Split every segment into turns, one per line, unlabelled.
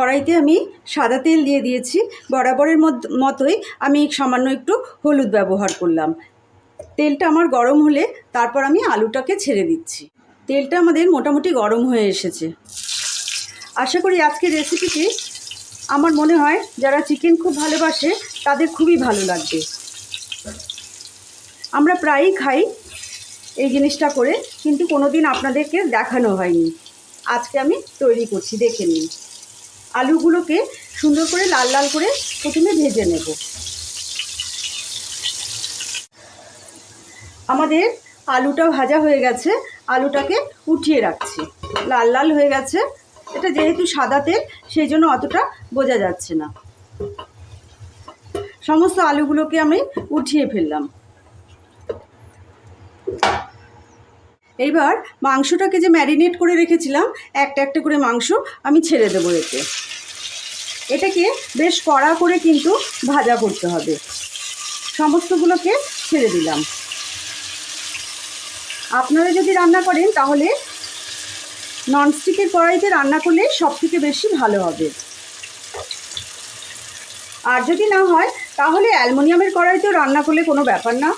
কড়াইতে আমি সাদা তেল দিয়ে দিয়েছি। বরাবরের মত- মতোই আমি সামান্য একটু হলুদ ব্যবহার করলাম। তেলটা আমার গরম হলে তারপর আমি আলুটাকে ছেড়ে দিচ্ছি। তেলটা আমাদের মোটামুটি গরম হয়ে এসেছে। আশা করি আজকের রেসিপিটি আমার মনে হয় যারা চিকেন খুব ভালোবাসে তাদের খুবই ভালো লাগবে। আমরা প্রায়ই খাই এই জিনিসটা করে, কিন্তু কোনোদিন আপনাদেরকে দেখানো হয়নি। আজকে আমি তৈরি করছি, দেখে নিন। আলুগুলোকে সুন্দর করে লাল লাল করে প্রথমে ভেজে নেব। আমাদের আলুটা ভাজা হয়ে গেছে, আলুটাকে উঠিয়ে রাখছি। লাল লাল হয়ে গেছে, এটা যেহেতু সাদা তেল, সেই জন্য অতটা বোঝা যাচ্ছে না। সমস্ত আলুগুলোকে আমি উঠিয়ে ফেললাম। এইবার মাংসটাকে যে ম্যারিনেট করে রেখেছিলাম, একটা একটা করে মাংস আমি ছেড়ে দেবো এতে। এটাকে বেশ কড়া করে কিন্তু ভাজা করতে হবে। সমস্তগুলোকে ছেড়ে দিলাম। আপনারা যদি রান্না করেন, তাহলে ননস্টিকের কড়াইতে রান্না করলে সব থেকে বেশি ভালো হবে। আর যদি না হয়, তাহলে অ্যালমোনিয়ামের কড়াইতেও রান্না করলে কোনো ব্যাপার না।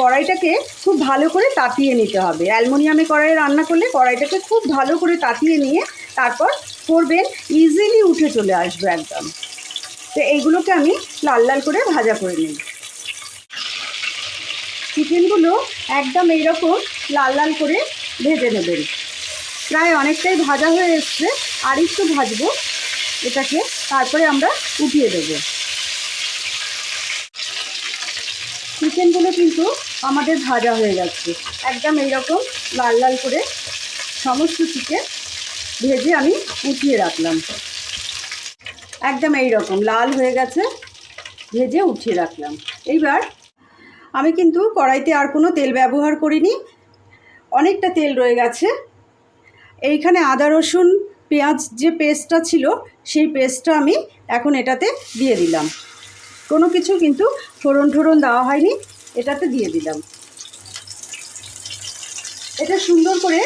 কড়াইটাকে খুব ভালো করে তাতিয়ে নিতে হবে। অ্যালমোনিয়ামে কড়াইয়ে রান্না করলে কড়াইটাকে খুব ভালো করে তাতিয়ে নিয়ে তারপর করবেন ইজিলি উঠে চলে আসবে একদম। তো এইগুলোকে আমি লাল লাল করে ভাজা করে নিই চিকেনগুলো একদম এইরকম লাল লাল করে ভেজে নেবেন। প্রায় অনেকটাই ভাজা হয়ে এসছে, আর একটু ভাজবো। এটাকে তারপরে আমরা উঠিয়ে দেবো। চিকেনগুলো কিন্তু আমাদের ভাজা হয়ে যাচ্ছে একদম এইরকম লাল লাল করে সমস্ত চিকেন ভেজে আমি উঠিয়ে রাখলাম। একদম এইরকম লাল হয়ে গেছে, ভেজে উঠিয়ে রাখলাম। এইবার আমি কিন্তু কড়াইতে আর কোনো তেল ব্যবহার করিনি, অনেকটা তেল রয়ে গেছে। এইখানে আদা, রসুন, পেঁয়াজ যে পেস্টটা ছিল, সেই পেস্টটা আমি এখন এটাতে দিয়ে দিলাম। কোনো কিছু কিন্তু ফোড়ন ঠোড়ন দেওয়া হয়নি, এটাতে দিয়ে দিলাম। এটা সুন্দর করে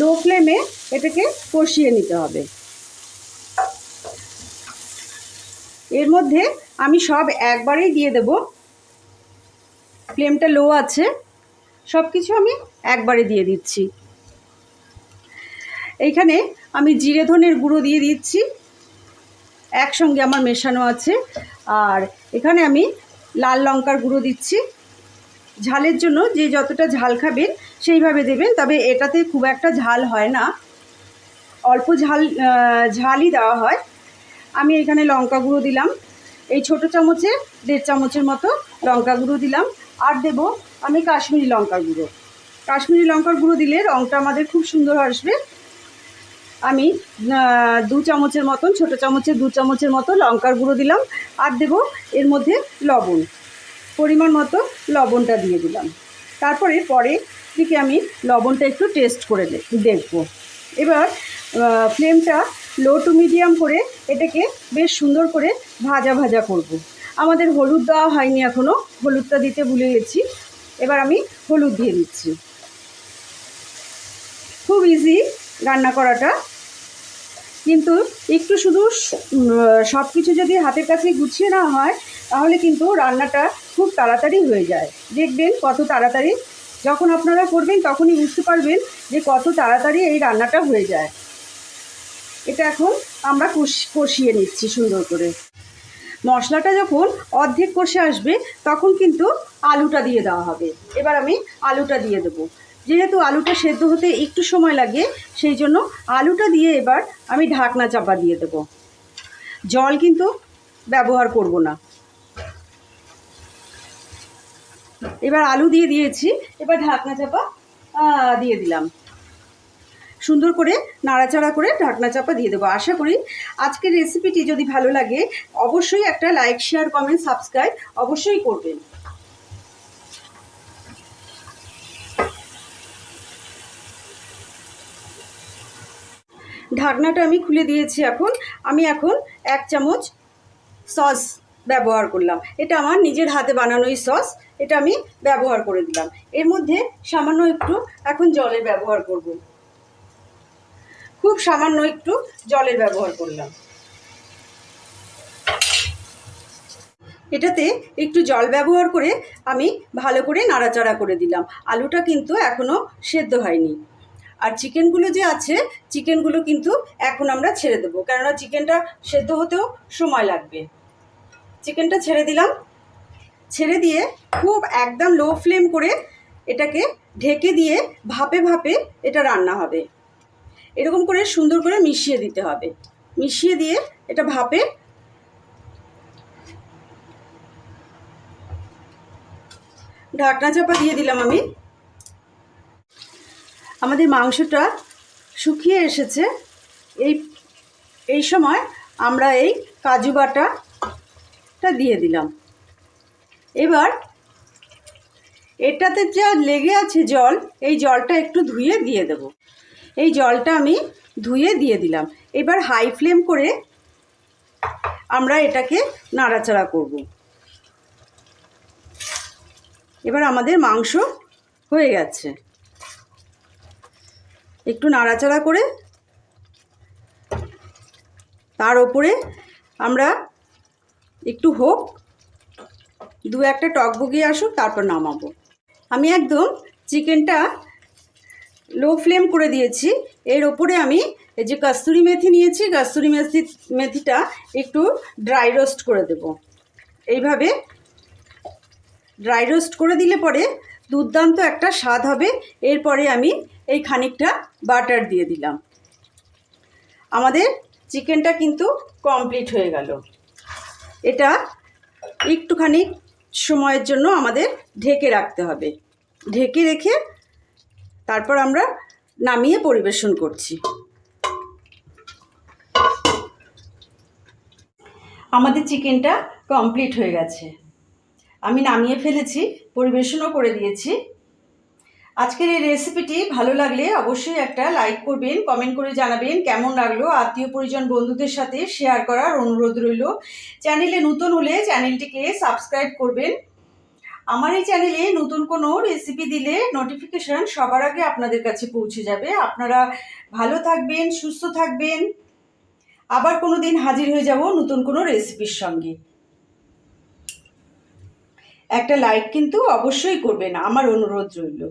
লো ফ্লেমে এটাকে কষিয়ে নিতে হবে। এর মধ্যে আমি সব একবারেই দিয়ে দেব। ফ্লেমটা লো আছে সব কিছু আমি একবারে দিয়ে দিচ্ছি। এইখানে আমি জিরে ধনের গুঁড়ো দিয়ে দিচ্ছি। একসঙ্গে আমার মেশানো আছে। আর এখানে আমি লাল লঙ্কার গুঁড়ো দিচ্ছি। ঝালের জন্য যে যতটা ঝাল খাবেন সেইভাবে দেবেন, তবে এটাতে খুব একটা ঝাল হয় না। অল্প ঝাল ঝালই দেওয়া হয়। আমি এখানে লঙ্কা গুঁড়ো দিলাম। এই ছোট চামচে, দেড় চামচের মতো লঙ্কা গুঁড়ো দিলাম। আর দেব আমি কাশ্মীরি লঙ্কার গুঁড়ো। কাশ্মীরি লঙ্কার গুঁড়ো দিলে রঙটা আমাদের খুব সুন্দর আসবে। আমি দু চামচের মতন, ছোট চামচের, দু চামচের মতো লঙ্কার গুঁড়ো দিলাম আর দেব এর মধ্যে লবণ। পরিমাণ মতো লবণটা দিয়ে দিলাম। তারপরে পরে দিকে আমি লবণটা একটু টেস্ট করে দেখব। এবার ফ্লেমটা লো টু মিডিয়াম করে এটাকে বেশ সুন্দর করে ভাজা ভাজা করব। আমাদের হলুদ দেওয়া হয়নি এখনও হলুদটা দিতে ভুলে গেছি। এবার আমি হলুদ দিয়ে দিচ্ছি। খুব ইজি রান্না করাটা কিন্তু একটু শুধু সব কিছু যদি হাতের কাছে গুছিয়ে না হয়, তাহলে কিন্তু রান্নাটা খুব তাড়াতাড়ি হয়ে যায়। দেখবেন কত তাড়াতাড়ি। যখন আপনারা করবেন, তখনই বুঝতে পারবেন যে কত তাড়াতাড়ি এই রান্নাটা হয়ে যায়। এটা এখন আমরা কষ- কষিয়ে নিচ্ছি সুন্দর করে। মশলাটা যখন অর্ধেক কষে আসবে, তখন কিন্তু আলুটা দিয়ে দেওয়া হবে। এবার আমি আলুটা দিয়ে দেবো। যেহেতু আলুটা সেদ্ধ হতে একটু সময় লাগে, সেই জন্য আলুটা দিয়ে এবার আমি ঢাকনা চাপা দিয়ে দেবো। জল কিন্তু ব্যবহার করব না। এবার আলু দিয়ে দিয়েছি, এবার ঢাকনা চাপা দিয়ে দিলাম। সুন্দর করে নাড়াচাড়া করে ঢাকনা চাপা দিয়ে দেবো। আশা করি আজকের রেসিপিটি যদি ভালো লাগে, অবশ্যই একটা লাইক, শেয়ার, কমেন্ট, সাবস্ক্রাইব অবশ্যই করবেন। ঢাকনাটা আমি খুলে দিয়েছি এখন। আমি এখন এক চামচ সস ব্যবহার করলাম। এটা আমার নিজের হাতে বানানোই সস। এটা আমি ব্যবহার করে দিলাম। এর মধ্যে সামান্য একটু এখন জলের ব্যবহার করব। খুব সামান্য একটু জলের ব্যবহার করলাম। এটাতে একটু জল ব্যবহার করে আমি ভালো করে নাড়াচাড়া করে দিলাম। আলুটা কিন্তু এখনও সেদ্ধ হয়নি। আর চিকেনগুলো যে আছে, চিকেনগুলো কিন্তু এখন আমরা ছেড়ে দেবো। কেননা চিকেনটা সেদ্ধ হতেও সময় লাগবে। চিকেনটা ছেড়ে দিলাম। ছেড়ে দিয়ে খুব একদম লো ফ্লেম করে এটাকে ঢেকে দিয়ে ভাপে ভাপে এটা রান্না হবে। এরকম করে সুন্দর করে মিশিয়ে দিতে হবে। মিশিয়ে দিয়ে এটা ভাপে ঢাকনা চাপা দিয়ে দিলাম আমি। আমাদের মাংসটা শুকিয়ে এসেছে। এই এই সময় আমরা এই কাজু বাটাটা দিয়ে দিলাম। এবার এটাতে যা লেগে আছে জল, এই জলটা একটু ধুয়ে দিয়ে দেব। এই জলটা আমি ধুয়ে দিয়ে দিলাম। এবার হাই ফ্লেম করে আমরা এটাকে নাড়াচাড়া করব। এবার আমাদের মাংস হয়ে গেছে। একটু নাড়াচাড়া করে তার ওপরে আমরা একটু হোক, দু একটা টক বগিয়ে আসুক, তারপর নামাবো। আমি একদম চিকেনটা লো ফ্লেম করে দিয়েছি। এর ওপরে আমি এই যে কাস্তুরি মেথি নিয়েছি, কাস্তুরি মেথি, মেথিটা একটু ড্রাই রোস্ট করে দেব। এইভাবে ড্রাই রোস্ট করে দিলে পরে দুর্দান্ত একটা স্বাদ হবে। এরপরে আমি এই খানিকটা বাটার দিয়ে দিলাম। আমাদের চিকেনটা কিন্তু কমপ্লিট হয়ে গেল। এটা একটুখানি সময়ের জন্য আমাদের ঢেকে রাখতে হবে। ঢেকে রেখে তারপর আমরা নামিয়ে পরিবেশন করছি। আমাদের চিকেনটা কমপ্লিট হয়ে গেছে। আমি নামিয়ে ফেলেছি, পরিবেশনও করে দিয়েছি। আজকের এই রেসিপিটি ভালো লাগলে অবশ্যই একটা লাইক করবেন কমেন্ট করে জানাবেন কেমন লাগল। আত্মীয় পরিজন বন্ধুদের সাথে শেয়ার করার অনুরোধ রইল। চ্যানেলে নতুন হলে চ্যানেলটিকে সাবস্ক্রাইব করবেন। আমার এই চ্যানেলে নতুন কোনো রেসিপি দিলে নোটিফিকেশান সবার আগে আপনাদের কাছে পৌঁছে যাবে। আপনারা ভালো থাকবেন, সুস্থ থাকবেন। আবার কোনো দিন হাজির হয়ে যাব নতুন কোনো রেসিপির সঙ্গে। একটা লাইক কিন্তু অবশ্যই করবেন, আমার অনুরোধ রইল।